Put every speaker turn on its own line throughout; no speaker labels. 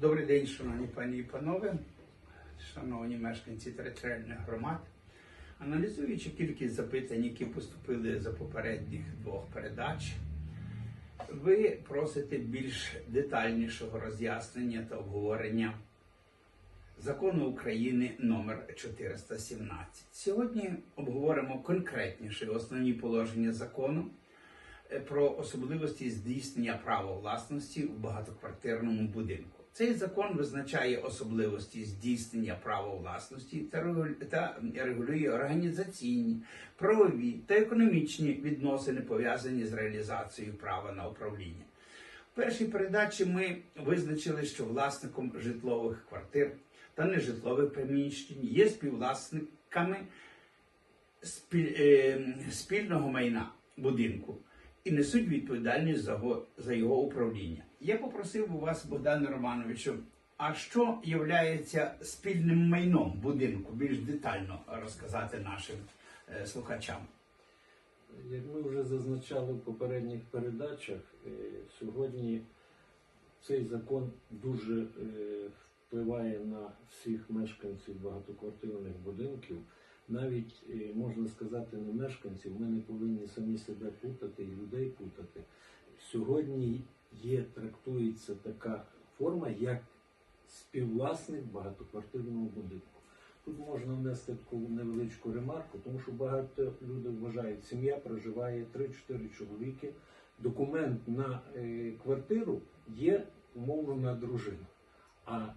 Добрий день, шановні пані і панове, шановні мешканці територіальних громад. Аналізуючи кількість запитань, які поступили за попередніх двох передач, ви просите більш детальнішого роз'яснення та обговорення закону України номер 417. Сьогодні обговоримо конкретніше основні положення закону е, про особливості здійснення права власності у багатоквартирному будинку. Цей закон визначає особливості здійснення права власності та регулює організаційні, правові та економічні відносини, пов'язані з реалізацією права на управління. В першій передачі ми визначили, що власником житлових квартир та нежитлових приміщень є співвласниками спіль- е, спільного майна будинку і несуть відповідальність за його, за його управління. Я попросив у вас, Богдане Романовичу, а що є спільним майном будинку, більш детально розказати нашим е, слухачам.
Як ми вже зазначали в попередніх передачах, е, сьогодні цей закон дуже е, впливає на всіх мешканців багатоквартирних будинків. Навіть е, можна сказати, не мешканців, ми не повинні самі себе путати і людей путати. Сьогодні є, трактується така форма, як співвласник багатоквартирного будинку. Тут можна внести таку невеличку ремарку, тому що багато людей вважають, сім'я проживає 3-4 чоловіки. Документ на е, квартиру є умовно на дружину. А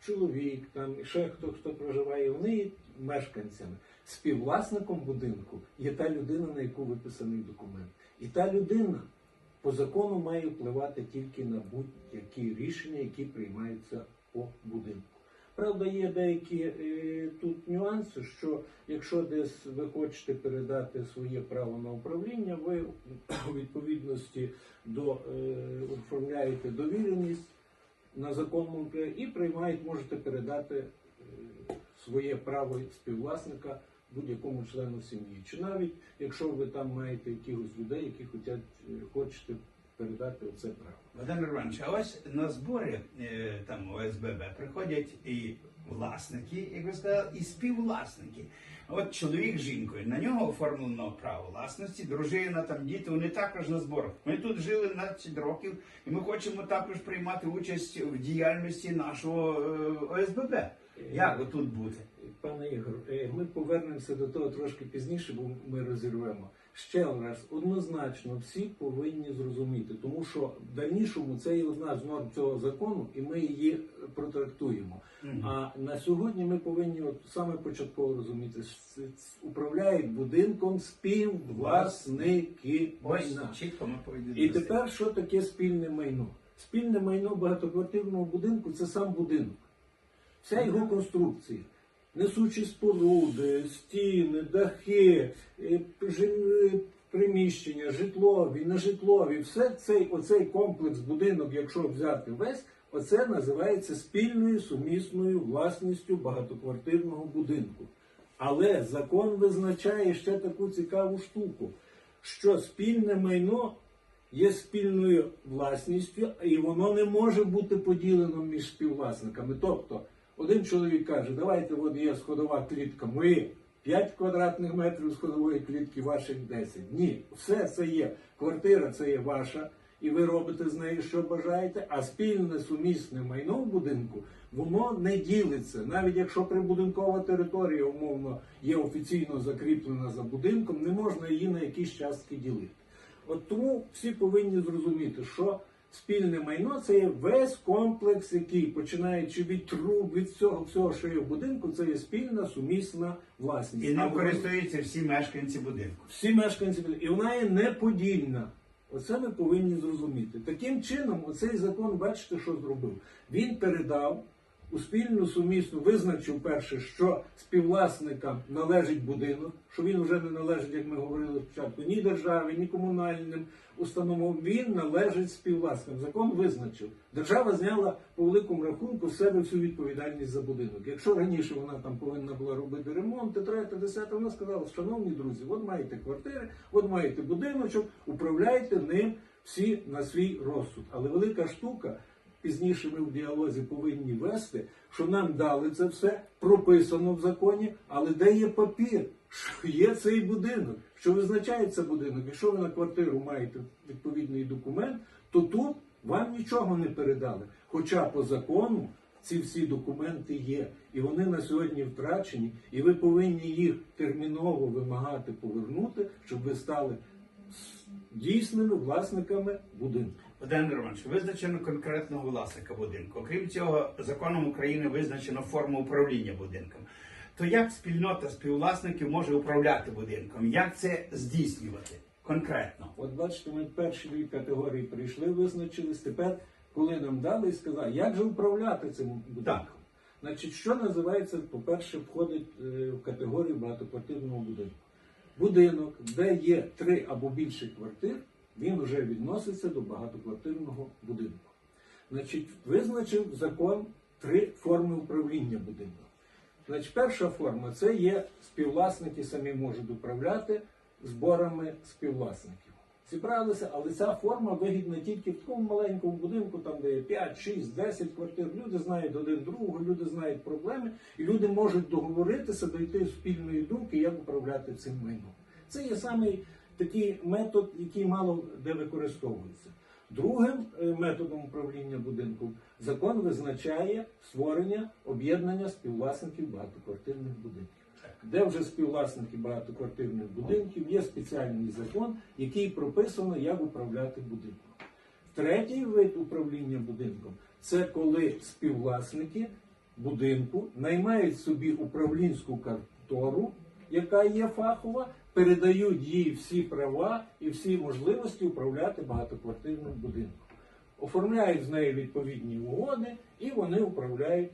чоловік, там і ще хто хто проживає, вони мешканцями. Співвласником будинку є та людина, на яку виписаний документ. І та людина по закону має впливати тільки на будь-які рішення, які приймаються по будинку. Правда, є деякі е, тут нюанси, що якщо десь ви хочете передати своє право на управління, ви у відповідності до е, оформляєте довіреність на законному і приймають, можете передати е, своє право співвласника будь-якому члену сім'ї. Чи навіть якщо ви там маєте якихось людей, які хочуть, е, хочете передати це право.
Володимир Іванович, а ось на збори е, там ОСББ приходять і власники, як ви сказали, і співвласники. От чоловік з жінкою, на нього оформлено право власності, дружина, там діти, вони також на зборах. Ми тут жили 12 років, і ми хочемо також приймати участь в діяльності нашого е, ОСББ. Як отут бути?
Пане Ігор, е, ми повернемося до того трошки пізніше, бо ми розірвемо. Ще раз, однозначно, всі повинні зрозуміти, тому що в дальнішому це є одна з норм цього закону, і ми її е, протрактуємо.
Мгм.
А на сьогодні ми повинні от саме початково розуміти, що управляють будинком співвласники
Ось чітко ми повинні.
І тепер що таке спільне майно? Спільне майно багатоквартирного будинку це сам будинок. Вся його конструкція. Несучі споруди, стіни, дахи, е, е, приміщення, житлові, нежитлові, все цей оцей комплекс будинок, якщо взяти весь, оце називається спільною сумісною власністю багатоквартирного будинку. Але закон визначає ще таку цікаву штуку, що спільне майно є спільною власністю, і воно не може бути поділено між співвласниками. Тобто, один чоловік каже, давайте от є сходова клітка, мої 5 квадратних метрів сходової клітки, ваших 10. Ні, все це є. Квартира це є ваша, і ви робите з нею, що бажаєте, а спільне сумісне майно в будинку, воно не ділиться. Навіть якщо прибудинкова територія, умовно, є офіційно закріплена за будинком, не можна її на якісь частки ділити. От тому всі повинні зрозуміти, що спільне майно це є весь комплекс, який, починаючи від труб, від всього, всього, що є в будинку, це є спільна сумісна власність.
І ним
Або
користуються всі мешканці будинку.
всі мешканці, будинку. і вона є неподільна. Оце ми повинні зрозуміти. Таким чином, оцей закон, бачите, що зробив? Він передав у спільну сумісну, визначив перше, що співвласникам належить будинок, що він вже не належить, як ми говорили спочатку, ні державі, ні комунальним установам. Він належить співвласникам. Закон визначив. Держава зняла по великому рахунку з себе всю відповідальність за будинок. Якщо раніше вона там повинна була робити ремонт, третє, десяте, вона сказала, шановні друзі, от маєте квартири, от маєте будиночок, управляйте ним всі на свій розсуд. Але велика штука, пізніше ми в діалозі повинні вести, що нам дали це все, прописано в законі, але де є папір, що є цей будинок, що визначається будинок. Якщо ви на квартиру маєте відповідний документ, то тут вам нічого не передали. Хоча по закону ці всі документи є, і вони на сьогодні втрачені, і ви повинні їх терміново вимагати повернути, щоб ви стали дійсними власниками будинку.
Богдан Романович, визначено конкретного власника будинку. Окрім цього, законом України визначено форму управління будинком. То як спільнота співвласників може управляти будинком? Як це здійснювати конкретно?
От бачите, ми перші дві категорії прийшли, визначились. Тепер, коли нам дали і сказали, як же управляти цим будинком?
Так.
Значить, що називається, по-перше, входить е, в категорію багатоквартирного будинку. Будинок, де є три або більше квартир, він вже відноситься до багатоквартирного будинку. Значить, визначив закон три форми управління будинком. Значить, перша форма це є співвласники самі можуть управляти зборами співвласників. Зібралися, але ця форма вигідна тільки в такому маленькому будинку, там де є 5, 6, 10 квартир. Люди знають один другого, люди знають проблеми, і люди можуть договоритися, дойти спільної думки, як управляти цим майном. Це є самий такий метод, який мало де використовується. Другим е, методом управління будинком закон визначає створення об'єднання співвласників багатоквартирних будинків. Де вже співвласники багатоквартирних будинків, є спеціальний закон, який прописано, як управляти будинком. Третій вид управління будинком це коли співвласники будинку наймають собі управлінську контору, яка є фахова, передають їй всі права і всі можливості управляти багатоквартирним будинком. Оформляють з нею відповідні угоди і вони управляють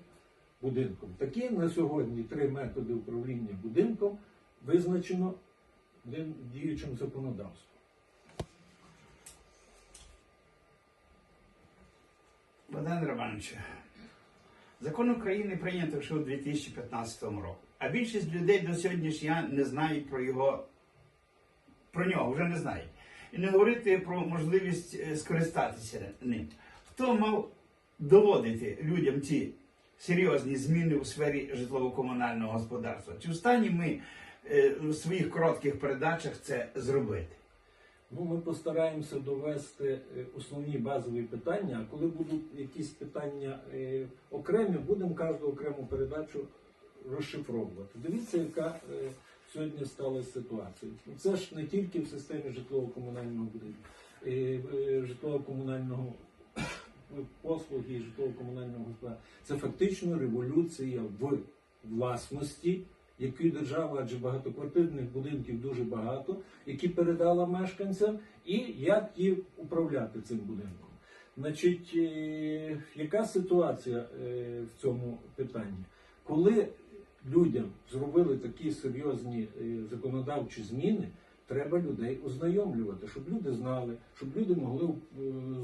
будинком. Такі на сьогодні три методи управління будинком визначено діючим законодавством.
Богдан Романович, закон України прийнято ще у 2015 році. А більшість людей до сьогоднішнього не знають про його про нього, вже не знають. І не говорити про можливість е, скористатися ним. Хто мав доводити людям ці серйозні зміни у сфері житлово-комунального господарства? Чи в стані ми е, у своїх коротких передачах це зробити?
Ну, ми постараємося довести е, основні базові питання, а коли будуть якісь питання е, окремі, будемо кожну окрему передачу розшифровувати. Дивіться, яка е, сьогодні сталася ситуація. Це ж не тільки в системі житлово-комунального житлово-комунального послуги житлово-комунального господарства. Це фактично революція в власності, яку держава, адже багатоквартирних будинків дуже багато, які передала мешканцям, і як їм управляти цим будинком. Значить, е, яка ситуація е, в цьому питанні? Коли людям зробили такі серйозні е, законодавчі зміни, треба людей ознайомлювати, щоб люди знали, щоб люди могли е,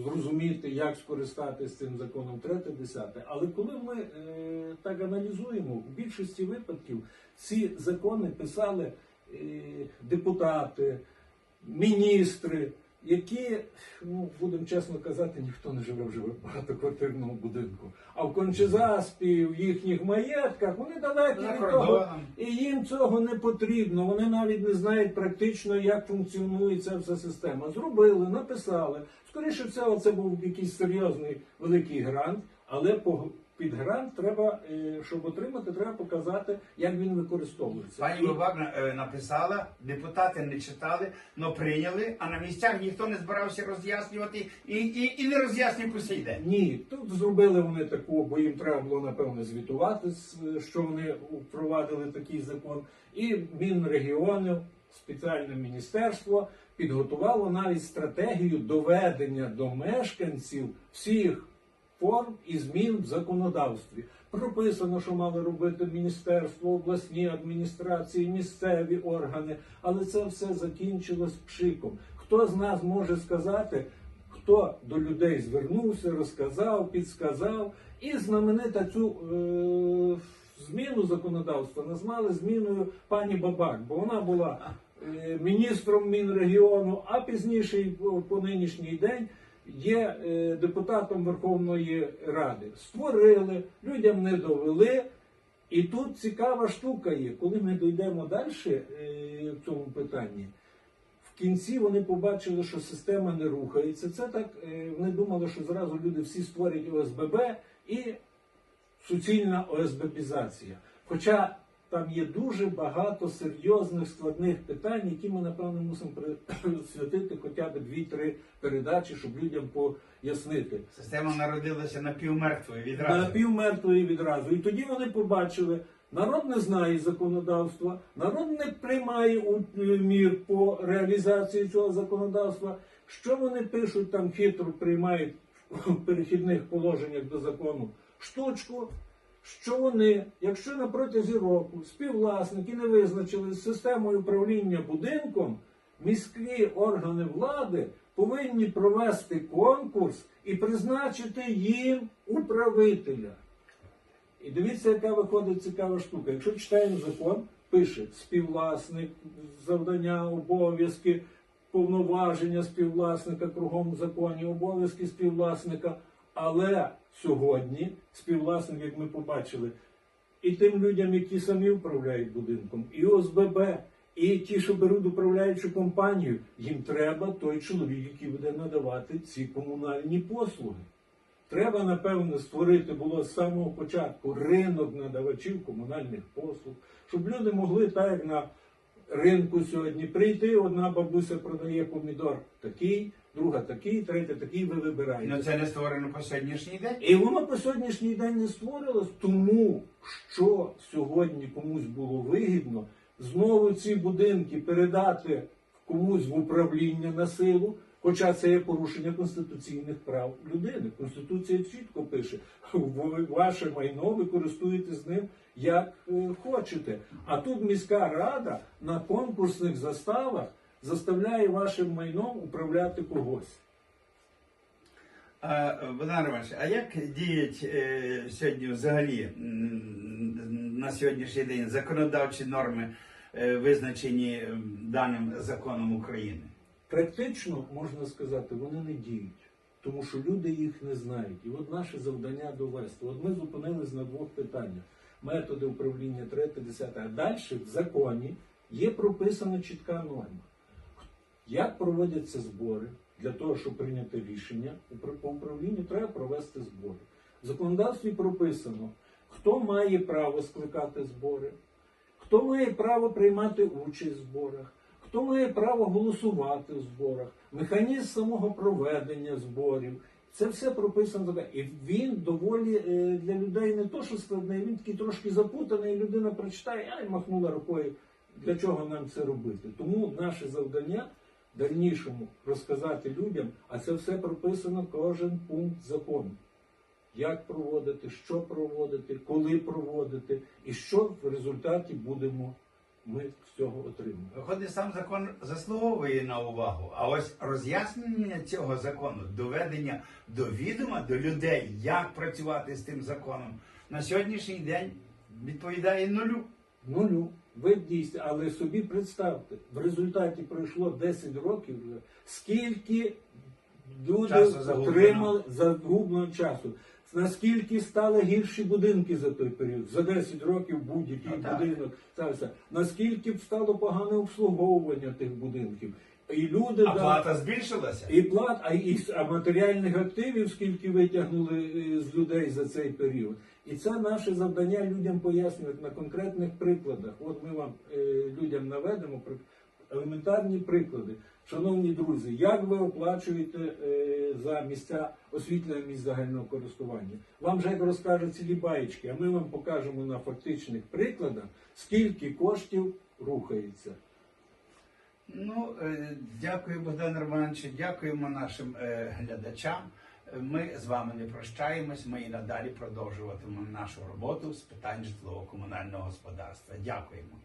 зрозуміти, як скористатися цим законом третє, десяте. Але коли ми е, так аналізуємо, в більшості випадків ці закони писали е, депутати, міністри, які, ну будемо чесно казати, ніхто не живе вже в багатоквартирному будинку. А в Кончезаспі, в їхніх маєтках, вони далекі від того. І їм цього не потрібно. Вони навіть не знають практично, як функціонує ця вся система. Зробили, написали. Скоріше всього, це був якийсь серйозний великий грант, але по під грант треба, е, щоб отримати, треба показати, як він використовується.
Пані Бабак е, написала, депутати не читали, але прийняли, а на місцях ніхто не збирався роз'яснювати і, і, і не роз'яснює по сей день.
Ні, тут зробили вони таку, бо їм треба було напевно звітувати, що вони впровадили такий закон. І Мінрегіонів, спеціальне міністерство підготувало навіть стратегію доведення до мешканців всіх форм і змін в законодавстві. Прописано, що мали робити міністерство, обласні адміністрації, місцеві органи, але це все закінчилось пшиком. Хто з нас може сказати, хто до людей звернувся, розказав, підсказав, і знаменита цю е, зміну законодавства назвали зміною пані Бабак, бо вона була е, міністром Мінрегіону, а пізніше по, нинішній день є е, депутатом Верховної Ради. Створили, людям не довели. І тут цікава штука є, коли ми дійдемо далі е, в цьому питанні. В кінці вони побачили, що система не рухається. Це так, е, вони думали, що зразу люди всі створять ОСББ і суцільна ОСББізація. Хоча там є дуже багато серйозних складних питань, які ми, напевно, мусимо присвятити хоча б 2-3 передачі, щоб людям пояснити.
Система народилася напівмертвою відразу.
Напівмертвої відразу. І тоді вони побачили, народ не знає законодавства, народ не приймає мір по реалізації цього законодавства. Що вони пишуть там хитро приймають в перехідних положеннях до закону? Штучку. Що вони, якщо на протязі року співвласники не визначили системою управління будинком, міські органи влади повинні провести конкурс і призначити їм управителя. І дивіться, яка виходить цікава штука. Якщо читаємо закон, пише співвласник, завдання, обов'язки, повноваження співвласника кругом в законі, обов'язки співвласника. Але сьогодні співвласник, як ми побачили, і тим людям, які самі управляють будинком, і ОСББ, і ті, що беруть управляючу компанію, їм треба той чоловік, який буде надавати ці комунальні послуги. Треба, напевно, створити було з самого початку ринок надавачів комунальних послуг, щоб люди могли, так як на ринку сьогодні, прийти, одна бабуся продає помідор такий, друга такий, третя такий, ви вибираєте.
Ну це не створено по сьогоднішній день.
І воно по сьогоднішній день не створилось, тому що сьогодні комусь було вигідно знову ці будинки передати комусь в управління на силу, хоча це є порушення конституційних прав людини. Конституція чітко пише, ваше майно ви користуєтесь ним як е, хочете. А тут міська рада на конкурсних заставах заставляє вашим майном управляти когось.
А, Богдан Романович, а як діють е, сьогодні взагалі на сьогоднішній день законодавчі норми, е, визначені даним законом України?
Практично можна сказати, вони не діють, тому що люди їх не знають. І от наше завдання довести. От ми зупинились на двох питаннях: методи управління, третє, десяте. А далі в законі є прописана чітка норма. Як проводяться збори для того, щоб прийняти рішення по управлінню, треба провести збори. В законодавстві прописано, хто має право скликати збори, хто має право приймати участь в зборах, хто має право голосувати в зборах, механізм самого проведення зборів. Це все прописано. І він доволі е, для людей не то, що складний, він такий трошки запутаний, і людина прочитає, а й махнула рукою. Для чого нам це робити? Тому наше завдання дальнішому розказати людям, а це все прописано кожен пункт закону. Як проводити, що проводити, коли проводити, і що в результаті будемо ми з цього отримувати.
Виходить, сам закон заслуговує на увагу, а ось роз'яснення цього закону, доведення до відома до людей, як працювати з тим законом, на сьогоднішній день відповідає нулю.
Нулю. Ви дійсно, але собі представте, в результаті пройшло 10 років вже, скільки люди отримали загублено часу. Наскільки стали гірші будинки за той період? За 10 років будь-який
Ну,
будинок стався. Наскільки б стало погане обслуговування тих будинків? І люди
А
да-
плата збільшилася.
і плат, а, і, а матеріальних активів, скільки витягнули е, з людей за цей період. І це наше завдання людям пояснювати на конкретних прикладах. От ми вам е, людям наведемо елементарні приклади. Шановні друзі, як ви оплачуєте е, за місця освітлення місць загального користування? Вам же розкажуть цілі баєчки, а ми вам покажемо на фактичних прикладах, скільки коштів рухається.
Ну, е, дякую, Богдан Романович, дякуємо нашим глядачам. Ми з вами не прощаємось. Ми і надалі продовжуватимемо нашу роботу з питань житлово-комунального господарства. Дякуємо.